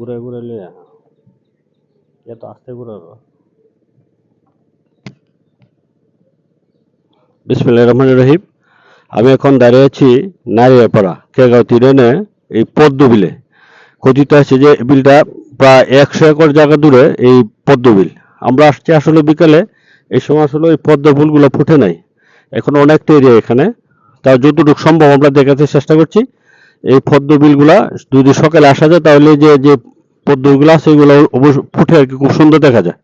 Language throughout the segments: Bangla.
ঘুরে ঘুরে লিয়ে এত আস্তে ঘুরাবো বিসমিল্লাহির রহমানির রহিম। আমি এখন দাঁড়িয়ে আছি নারিয়াপাড়া, কেগাঁও তীরেনে, এই পদ্ম বিলে কথিত আছে যে বিলটা প্রায় একশো একর জায়গা দূরে এই পদ্ম বিল আমরা আসছি আসলে বিকালে, এই সময় আসলে ওই পদ্ম ফুলগুলো ফুটে নাই। এখন অনেকটা এরিয়া এখানে। তাও যতটুকু সম্ভব আমরা দেখাতে চেষ্টা করছি। এই পদ্ম বিলগুলা যদি সকালে আসা যায়, তাহলে যে যে পদ্মগুলো আছে এগুলো ফুটে আর কি খুব সুন্দর দেখা যায়।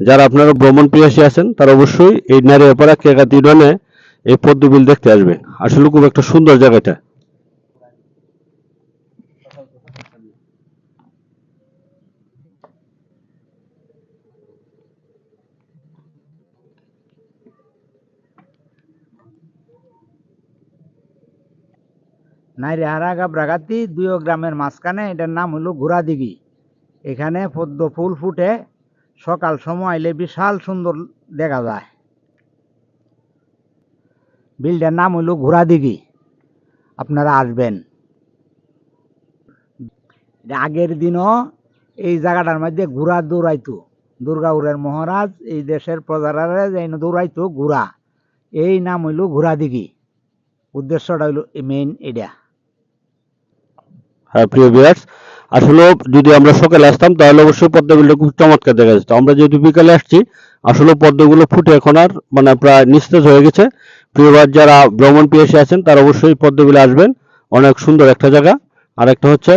যারা আপনারা ভ্রমণ পিয়াসী আছেন, তারা অবশ্যই এই নারী নারিয়াপাড়া কেকাতি রনে এই পদ্ম বিল দেখতে আসবেন আসলে খুব একটা সুন্দর জায়গাটা। নাইরেহারা গাবরাগাতি দুইও গ্রামের মাঝখানে, এটার নাম হলো ঘোড়াদিঘি। এখানে পদ্ম ফুল ফুটে সকাল সময় আইলে বিশাল সুন্দর দেখা যায়। বিলটার নাম হলো ঘোড়াদিঘি। আপনারা আসবেন। আগের দিনও এই জায়গাটার মধ্যে ঘোড়া দৌড়াইতো। দুর্গাপুরের মহারাজ, এই দেশের প্রজারা দৌড়াইতো ঘোড়া। এই নাম হইল ঘোড়াদিঘি। উদ্দেশ্যটা হইল মেইন এটা হ্যাঁ প্রিয় ভিউয়ার্স আসলে যদি আমরা সকালে আসতাম, তাহলে অবশ্যই পদ্মগুলো খুব চমৎকার দেখা যেত। আমরা যেহেতু বিকালে আসছি, আসলে পদ্মগুলো ফুটে এখন আর মানে প্রায় নিস্তেজ হয়ে গেছে। প্রিয়বার যারা ভ্রমণ পিয়াসী আছেন, তারা অবশ্যই পদ্মগুলো আসবেন। অনেক সুন্দর একটা জায়গা। আর একটা হচ্ছে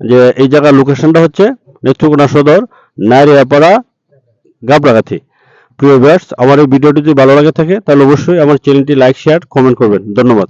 যে, এই জায়গার লোকেশনটা হচ্ছে নেত্রকোনা সদর নারিয়াপাড়া গাবরাগাথি প্রিয় ভিউয়ার্স আমার এই ভিডিওটি যদি ভালো লাগে থাকে, তাহলে অবশ্যই আমার চ্যানেলটি লাইক শেয়ার কমেন্ট করবেন। ধন্যবাদ।